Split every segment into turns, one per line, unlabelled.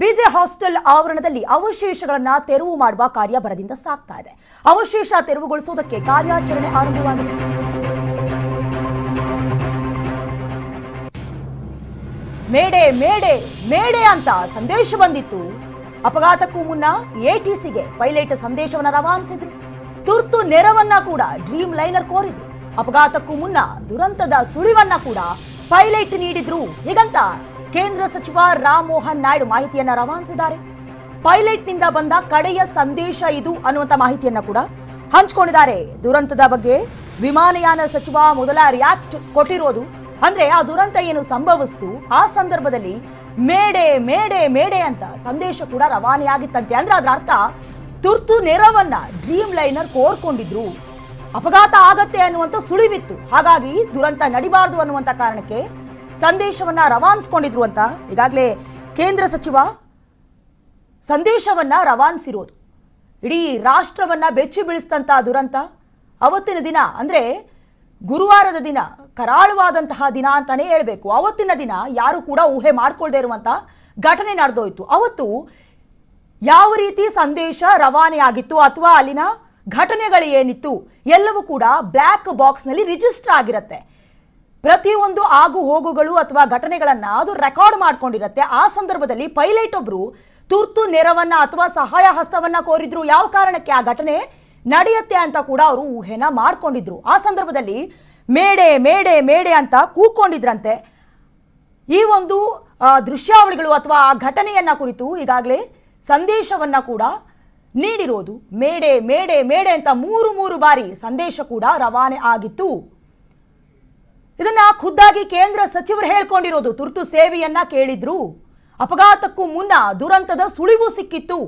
ಬಿಜೆ hostel ಆವರಣದಲ್ಲಿ ಅವಶೇಷಗಳನ್ನು ತೆರವು ಮಾಡುವ ಕಾರ್ಯ ಬರದಿಂದ ಸಾಗ್ತಾ ಇದೆ. ಅವಶೇಷ ತೆರವುಗೊಳಿಸುವುದಕ್ಕೆ ಕಾರ್ಯಾಚರಣೆ ಆರಂಭವಾಗಿದೆ. ಮೇಡೆ ಮೇಡೆ ಮೇಡೆ ಅಂತ ಸಂದೇಶ ಬಂದಿತ್ತು. ಅಪಘಾತಕ್ಕೂ ಮುನ್ನ ಎಟಿಸಿಗೆ ಪೈಲಟ್ ಸಂದೇಶವನ್ನ ರವಾನಿಸಿದ್ರು. ತುರ್ತು ನೆರವನ್ನ ಕೂಡ ಡ್ರೀಮ್ ಲೈನರ್ ಕೋರಿದ್ರು. ಅಪಘಾತಕ್ಕೂ ಮುನ್ನ ದುರಂತದ ಸುಳಿವನ್ನ ಕೂಡ ಪೈಲಟ್ ನೀಡಿದ್ರು. ಹೀಗಂತ ಕೇಂದ್ರ ಸಚಿವ ರಾಮ್ ಮೋಹನ್ ನಾಯ್ಡು ಮಾಹಿತಿಯನ್ನ ರವಾನಿಸಿದ್ದಾರೆ. ಪೈಲಟ್ನಿಂದ ಬಂದ ಕಡೆಯ ಸಂದೇಶ ಇದು ಅನ್ನುವಂತ ಮಾಹಿತಿಯನ್ನ ಕೂಡ ಹಂಚಿಕೊಂಡಿದ್ದಾರೆ. ದುರಂತದ ಬಗ್ಗೆ ವಿಮಾನಯಾನ ಸಚಿವ ಮೊದಲ ರಿಯಾಕ್ಟ್ ಕೊಟ್ಟಿರೋದು ಅಂದ್ರೆ ಆ ದುರಂತ ಏನು ಸಂಭವಿಸ್ತು, ಆ ಸಂದರ್ಭದಲ್ಲಿ ಮೇಡೆ ಮೇಡೆ ಮೇಡೆ ಅಂತ ಸಂದೇಶ ಕೂಡ ರವಾನೆಯಾಗಿತ್ತಂತೆ. ಅಂದ್ರೆ ಅದರ ಅರ್ಥ ತುರ್ತು ನೆರವನ್ನ ಡ್ರೀಮ್ ಲೈನರ್ ಕೋರ್ಕೊಂಡಿದ್ರು. ಅಪಘಾತ ಆಗತ್ತೆ ಅನ್ನುವಂಥ ಸುಳಿವಿತ್ತು. ಹಾಗಾಗಿ ದುರಂತ ನಡಿಬಾರದು ಅನ್ನುವಂಥ ಕಾರಣಕ್ಕೆ ಸಂದೇಶವನ್ನ ರವಾನಿಸ್ಕೊಂಡಿದ್ರು ಅಂತ ಈಗಾಗಲೇ ಕೇಂದ್ರ ಸಚಿವ ಸಂದೇಶವನ್ನ ರವಾನಿಸಿರೋದು. ಇಡೀ ರಾಷ್ಟ್ರವನ್ನ ಬೆಚ್ಚಿ ಬೀಳಿಸಿದಂಥ ದುರಂತ, ಅವತ್ತಿನ ದಿನ ಅಂದ್ರೆ ಗುರುವಾರದ ದಿನ, ಕರಾಳವಾದಂತಹ ದಿನ ಅಂತಾನೆ ಹೇಳಬೇಕು. ಅವತ್ತಿನ ದಿನ ಯಾರು ಕೂಡ ಊಹೆ ಮಾಡ್ಕೊಳ್ದೆ ಇರುವಂತ ಘಟನೆ ನಡೆದೋಯ್ತು. ಅವತ್ತು ಯಾವ ರೀತಿ ಸಂದೇಶ ರವಾನೆ ಆಗಿತ್ತು ಅಥವಾ ಅಲ್ಲಿನ ಘಟನೆಗಳು ಏನಿತ್ತು, ಎಲ್ಲವೂ ಕೂಡ ಬ್ಲ್ಯಾಕ್ ಬಾಕ್ಸ್ನಲ್ಲಿ ರಿಜಿಸ್ಟರ್ ಆಗಿರುತ್ತೆ. ಪ್ರತಿಯೊಂದು ಆಗು ಹೋಗುಗಳು ಅಥವಾ ಘಟನೆಗಳನ್ನ ಅದು ರೆಕಾರ್ಡ್ ಮಾಡ್ಕೊಂಡಿರುತ್ತೆ. ಆ ಸಂದರ್ಭದಲ್ಲಿ ಪೈಲಟ್ ಒಬ್ಬರು ತುರ್ತು ನೆರವನ್ನ ಅಥವಾ ಸಹಾಯ ಹಸ್ತವನ್ನ ಕೋರಿದ್ರು. ಯಾವ ಕಾರಣಕ್ಕೆ ಆ ಘಟನೆ ನಡೆಯುತ್ತೆ ಅಂತ ಕೂಡ ಅವರು ಊಹೆನ ಮಾಡ್ಕೊಂಡಿದ್ರು. ಆ ಸಂದರ್ಭದಲ್ಲಿ ಮೇಡೆ ಮೇಡೆ ಮೇಡೆ ಅಂತ ಕೂಕೊಂಡಿದ್ರಂತೆ ಈ ಒಂದು ದೃಶ್ಯಾವಳಿಗಳು ಅಥವಾ ಆ ಘಟನೆಯನ್ನ ಕುರಿತು ಈಗಾಗಲೇ ಸಂದೇಶವನ್ನ ಕೂಡ ನೀಡಿರೋದು. ಮೇಡೆ ಮೇಡೆ ಮೇಡೆ ಅಂತ ಮೂರು ಮೂರು ಬಾರಿ ಸಂದೇಶ ಕೂಡ ರವಾನೆ ಆಗಿತ್ತು. ಇದನ್ನ ಖುದ್ದಾಗಿ ಕೇಂದ್ರ ಸಚಿವರು ಹೇಳ್ಕೊಂಡಿರೋದು. ತುರ್ತು ಸೇವೆಯನ್ನ ಕೇಳಿದ್ರು. ಅಪಘಾತಕ್ಕೂ ಮುನ್ನ ದುರಂತದ ಸುಳಿವು ಸಿಕ್ಕಿತ್ತು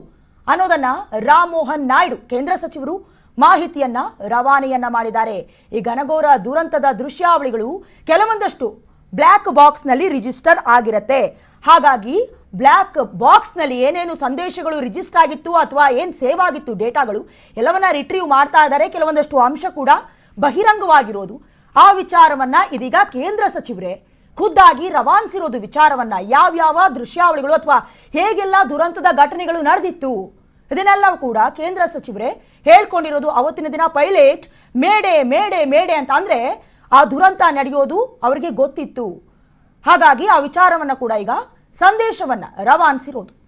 ಅನ್ನೋದನ್ನ ರಾಮ್ ಮೋಹನ್ ನಾಯ್ಡು, ಕೇಂದ್ರ ಸಚಿವರು ಮಾಹಿತಿಯನ್ನ ರವಾನೆಯನ್ನ ಮಾಡಿದ್ದಾರೆ. ಈ ಘನಘೋರ ದುರಂತದ ದೃಶ್ಯಾವಳಿಗಳು ಕೆಲವೊಂದಷ್ಟು ಬ್ಲ್ಯಾಕ್ ಬಾಕ್ಸ್ನಲ್ಲಿ ರಿಜಿಸ್ಟರ್ ಆಗಿರತ್ತೆ. ಹಾಗಾಗಿ ಬ್ಲ್ಯಾಕ್ ಬಾಕ್ಸ್ನಲ್ಲಿ ಏನೇನು ಸಂದೇಶಗಳು ರಿಜಿಸ್ಟರ್ ಆಗಿತ್ತು ಅಥವಾ ಏನು ಸೇವ್ ಆಗಿತ್ತು ಡೇಟಾಗಳು ಎಲ್ಲವನ್ನ ರಿಟ್ರೀವ್ ಮಾಡ್ತಾ ಇದ್ದಾರೆ. ಕೆಲವೊಂದಷ್ಟು ಅಂಶ ಕೂಡ ಬಹಿರಂಗವಾಗಿರೋದು. ಆ ವಿಚಾರವನ್ನ ಇದೀಗ ಕೇಂದ್ರ ಸಚಿವರೇ ಖುದ್ದಾಗಿ ರವಾನಿಸಿರೋದು ವಿಚಾರವನ್ನ ಯಾವ್ಯಾವ ದೃಶ್ಯಾವಳಿಗಳು ಅಥವಾ ಹೇಗೆಲ್ಲ ದುರಂತದ ಘಟನೆಗಳು ನಡೆದಿತ್ತು ಇದನ್ನೆಲ್ಲ ಕೂಡ ಕೇಂದ್ರ ಸಚಿವರೇ ಹೇಳ್ಕೊಂಡಿರೋದು ಅವತ್ತಿನ ದಿನ ಪೈಲಟ್ ಮೇಡೆ ಮೇಡೆ ಮೇಡೆ ಅಂತ ಅಂದ್ರೆ ಆ ದುರಂತ ನಡೆಯೋದು ಅವರಿಗೆ ಗೊತ್ತಿತ್ತು. ಹಾಗಾಗಿ ಆ ವಿಚಾರವನ್ನ ಕೂಡ ಈಗ ಸಂದೇಶವನ್ನ ರವಾನಿಸಿರೋದು.